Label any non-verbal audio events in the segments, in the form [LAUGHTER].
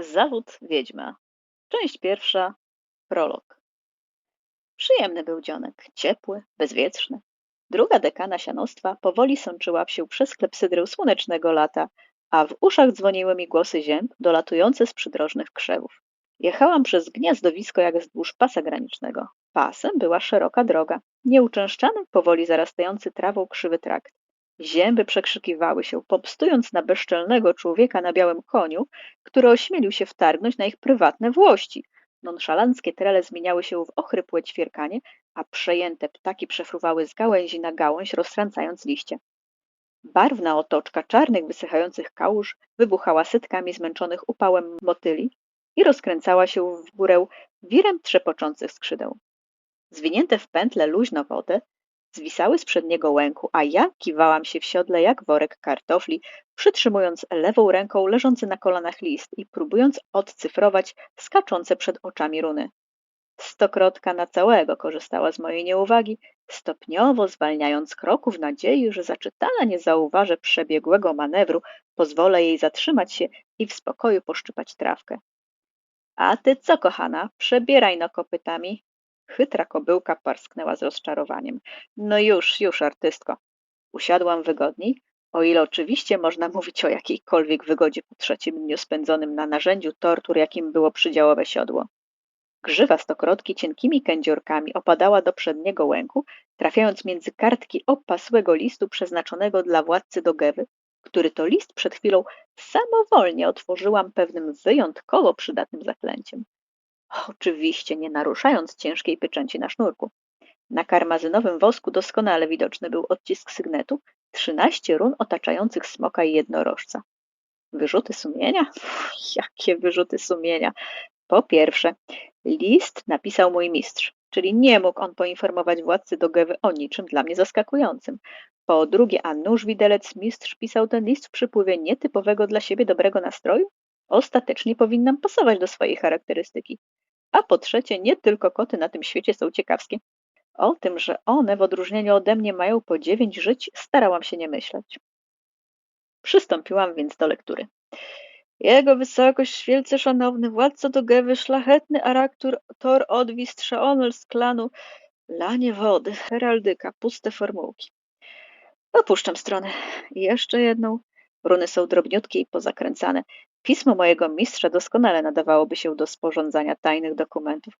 Zawód wiedźma. Część pierwsza. Prolog. Przyjemny był dzionek, ciepły, bezwietrzny. Druga dekana sianostwa powoli sączyła się przez klepsydrę słonecznego lata, a w uszach dzwoniły mi głosy zięb dolatujące z przydrożnych krzewów. Jechałam przez gniazdowisko jak wzdłuż pasa granicznego. Pasem była szeroka droga, nieuczęszczany, powoli zarastający trawą krzywy trakt. Zięby przekrzykiwały się, popstując na bezczelnego człowieka na białym koniu, który ośmielił się wtargnąć na ich prywatne włości. Nonszalanckie trele zmieniały się w ochrypłe ćwierkanie, a przejęte ptaki przefruwały z gałęzi na gałąź, roztrącając liście. Barwna otoczka czarnych, wysychających kałuż wybuchała setkami zmęczonych upałem motyli i rozkręcała się w górę wirem trzepoczących skrzydeł. Zwinięte w pętle luźno wody, zwisały z przedniego łęku, a ja kiwałam się w siodle jak worek kartofli, przytrzymując lewą ręką leżący na kolanach list i próbując odcyfrować skaczące przed oczami runy. Stokrotka na całego korzystała z mojej nieuwagi, stopniowo zwalniając kroku w nadziei, że zaczytana nie zauważy przebiegłego manewru, pozwolę jej zatrzymać się i w spokoju poszczypać trawkę. A ty co, kochana, przebieraj no kopytami, Chytra kobyłka parsknęła z rozczarowaniem. No już, już, artystko. Usiadłam wygodniej, o ile oczywiście można mówić o jakiejkolwiek wygodzie po trzecim dniu spędzonym na narzędziu tortur, jakim było przydziałowe siodło. Grzywa stokrotki cienkimi kędziorkami opadała do przedniego łęku, trafiając między kartki opasłego listu przeznaczonego dla władcy Dogewy, który to list przed chwilą samowolnie otworzyłam pewnym wyjątkowo przydatnym zaklęciem. Oczywiście nie naruszając ciężkiej pieczęci na sznurku. Na karmazynowym wosku doskonale widoczny był odcisk sygnetu, trzynaście run otaczających smoka i jednorożca. Wyrzuty sumienia? Uff, jakie wyrzuty sumienia? Po pierwsze, list napisał mój mistrz, czyli nie mógł on poinformować władcy Dogewy o niczym dla mnie zaskakującym. Po drugie, a nuż widelec mistrz pisał ten list w przypływie nietypowego dla siebie dobrego nastroju? Ostatecznie powinnam pasować do swojej charakterystyki. A po trzecie, nie tylko koty na tym świecie są ciekawskie. O tym, że one w odróżnieniu ode mnie mają po dziewięć żyć, starałam się nie myśleć. Przystąpiłam więc do lektury. Jego wysokość, wielce szanowny władco do Gewy, szlachetny Araktur, Tor Odwis, Trzeonel z klanu, lanie wody, heraldyka, puste formułki. Opuszczam stronę. Jeszcze jedną. Runy są drobniutkie i pozakręcane. Pismo mojego mistrza doskonale nadawałoby się do sporządzania tajnych dokumentów.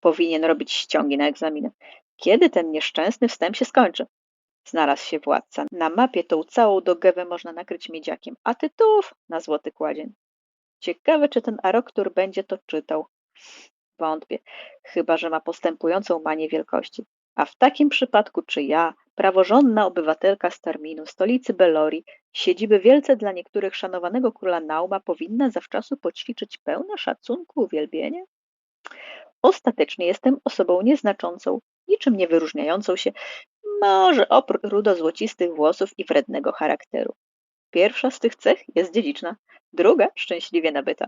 Powinien robić ściągi na egzaminy. Kiedy ten nieszczęsny wstęp się skończy? Znalazł się władca. Na mapie tą całą dogewę można nakryć miedziakiem, a tytułów na złoty kładzień. Ciekawe, czy ten Aroktur będzie to czytał. Wątpię, chyba że ma postępującą manię wielkości. A w takim przypadku, czy ja, praworządna obywatelka Starminu, stolicy Belorii, siedziby wielce dla niektórych szanowanego króla Nauma, powinna zawczasu poćwiczyć pełne szacunku, uwielbienie? Ostatecznie jestem osobą nieznaczącą, niczym nie wyróżniającą się, może oprócz rudo-złocistych włosów i wrednego charakteru. Pierwsza z tych cech jest dziedziczna, druga szczęśliwie nabyta.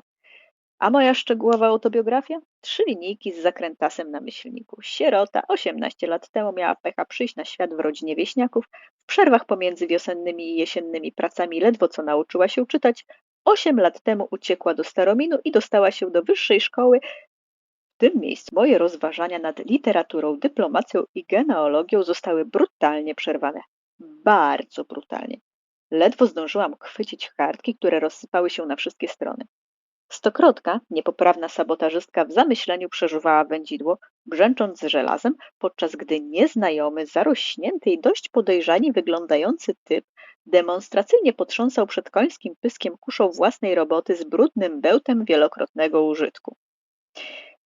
A moja szczegółowa autobiografia? Trzy linijki z zakrętasem na myślniku. Sierota, 18 lat temu miała pecha przyjść na świat w rodzinie wieśniaków. W przerwach pomiędzy wiosennymi i jesiennymi pracami ledwo co nauczyła się czytać. Osiem lat temu uciekła do Starominu i dostała się do wyższej szkoły. W tym miejscu moje rozważania nad literaturą, dyplomacją i genealogią zostały brutalnie przerwane. Bardzo brutalnie. Ledwo zdążyłam chwycić kartki, które rozsypały się na wszystkie strony. Stokrotka, niepoprawna sabotażystka w zamyśleniu przeżuwała wędzidło, brzęcząc z żelazem, podczas gdy nieznajomy, zarośnięty i dość podejrzanie wyglądający typ demonstracyjnie potrząsał przed końskim pyskiem kuszą własnej roboty z brudnym bełtem wielokrotnego użytku.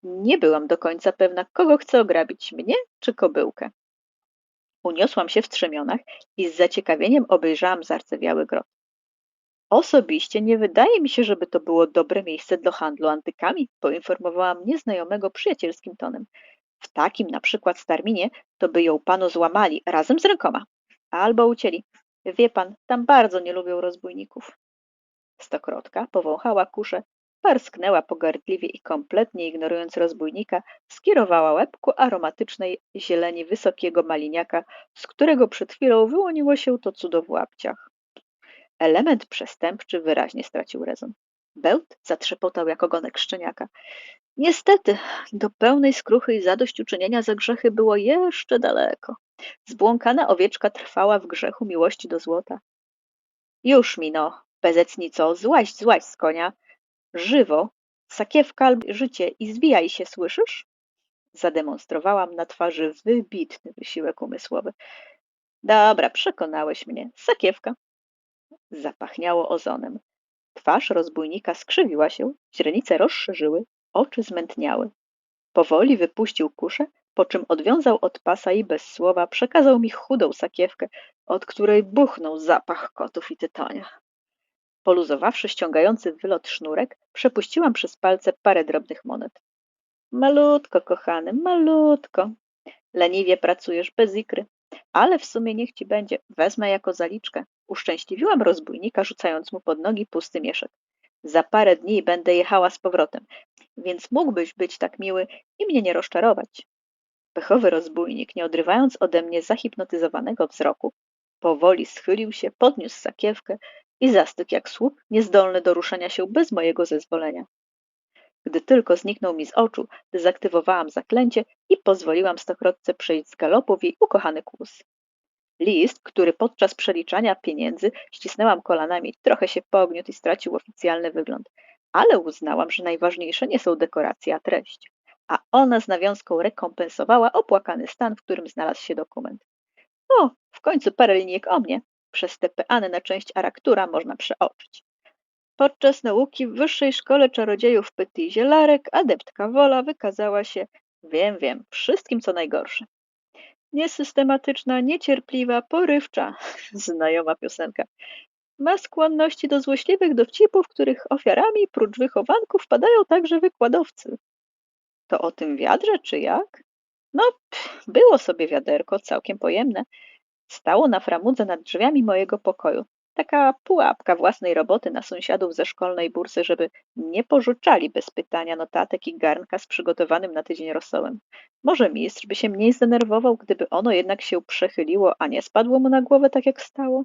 Nie byłam do końca pewna, kogo chce ograbić, mnie czy kobyłkę. Uniosłam się w strzemionach i z zaciekawieniem obejrzałam zarcewiały grot. Osobiście nie wydaje mi się, żeby to było dobre miejsce do handlu antykami, poinformowałam nieznajomego przyjacielskim tonem. W takim na przykład Starminie to by ją panu złamali razem z rękoma. Albo ucięli. Wie pan, tam bardzo nie lubią rozbójników. Stokrotka powąchała kuszę, parsknęła pogardliwie i kompletnie ignorując rozbójnika, skierowała łeb ku aromatycznej zieleni wysokiego maliniaka, z którego przed chwilą wyłoniło się to cudo w łapciach. Element przestępczy wyraźnie stracił rezon. Bełt zatrzepotał jak ogonek szczeniaka. Niestety, do pełnej skruchy i zadośćuczynienia za grzechy było jeszcze daleko. Zbłąkana owieczka trwała w grzechu miłości do złota. Już mi no, bezecnico, złaź, złaź z konia. Żywo, sakiewka życie i zwijaj się, słyszysz? Zademonstrowałam na twarzy wybitny wysiłek umysłowy. Dobra, przekonałeś mnie. Sakiewka. Zapachniało ozonem. Twarz rozbójnika skrzywiła się, źrenice rozszerzyły, oczy zmętniały. Powoli wypuścił kuszę, po czym odwiązał od pasa i bez słowa przekazał mi chudą sakiewkę, od której buchnął zapach kotów i tytonia. Poluzowawszy ściągający wylot sznurek, przepuściłam przez palce parę drobnych monet. Malutko, kochany, malutko. Leniwie pracujesz bez ikry, ale w sumie niech ci będzie, wezmę jako zaliczkę. Uszczęśliwiłam rozbójnika, rzucając mu pod nogi pusty mieszek. Za parę dni będę jechała z powrotem, więc mógłbyś być tak miły i mnie nie rozczarować. Pechowy rozbójnik, nie odrywając ode mnie zahipnotyzowanego wzroku, powoli schylił się, podniósł sakiewkę i zastygł jak słup, niezdolny do ruszania się bez mojego zezwolenia. Gdy tylko zniknął mi z oczu, dezaktywowałam zaklęcie i pozwoliłam stokrotce przejść z galopu w jej ukochany kłus. List, który podczas przeliczania pieniędzy ścisnęłam kolanami, trochę się pogniótł i stracił oficjalny wygląd, ale uznałam, że najważniejsze nie są dekoracje, a treść. A ona z nawiązką rekompensowała opłakany stan, w którym znalazł się dokument. O, w końcu parę linijek o mnie. Przez te peany na część Araktura można przeoczyć. Podczas nauki w Wyższej Szkole Czarodziejów Pytizie Larek, adeptka Wola, wykazała się, wiem, wiem, wszystkim co najgorsze. Niesystematyczna, niecierpliwa, porywcza, [LAUGHS] znajoma piosenka. Ma skłonności do złośliwych dowcipów, których ofiarami prócz wychowanków padają także wykładowcy. To o tym wiadrze, czy jak? No, pff, było sobie wiaderko, całkiem pojemne. Stało na framudze nad drzwiami mojego pokoju. Taka pułapka własnej roboty na sąsiadów ze szkolnej bursy, żeby nie pożyczali bez pytania notatek i garnka z przygotowanym na tydzień rosołem. Może mistrz by się mniej zdenerwował, gdyby ono jednak się przechyliło, a nie spadło mu na głowę tak jak stało?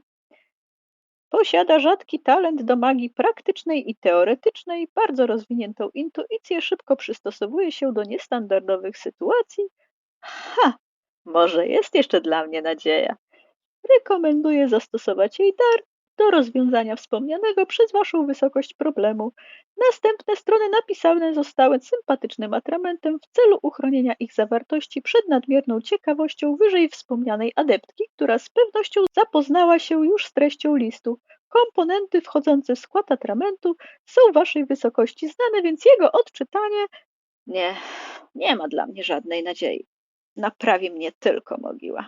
Posiada rzadki talent do magii praktycznej i teoretycznej, bardzo rozwiniętą intuicję, szybko przystosowuje się do niestandardowych sytuacji. Ha! Może jest jeszcze dla mnie nadzieja. Rekomenduję zastosować jej dar do rozwiązania wspomnianego przez Waszą wysokość problemu. Następne strony napisane zostały sympatycznym atramentem w celu uchronienia ich zawartości przed nadmierną ciekawością wyżej wspomnianej adeptki, która z pewnością zapoznała się już z treścią listu. Komponenty wchodzące w skład atramentu są Waszej wysokości znane, więc jego odczytanie nie, nie ma dla mnie żadnej nadziei. Naprawi mnie tylko mogiła.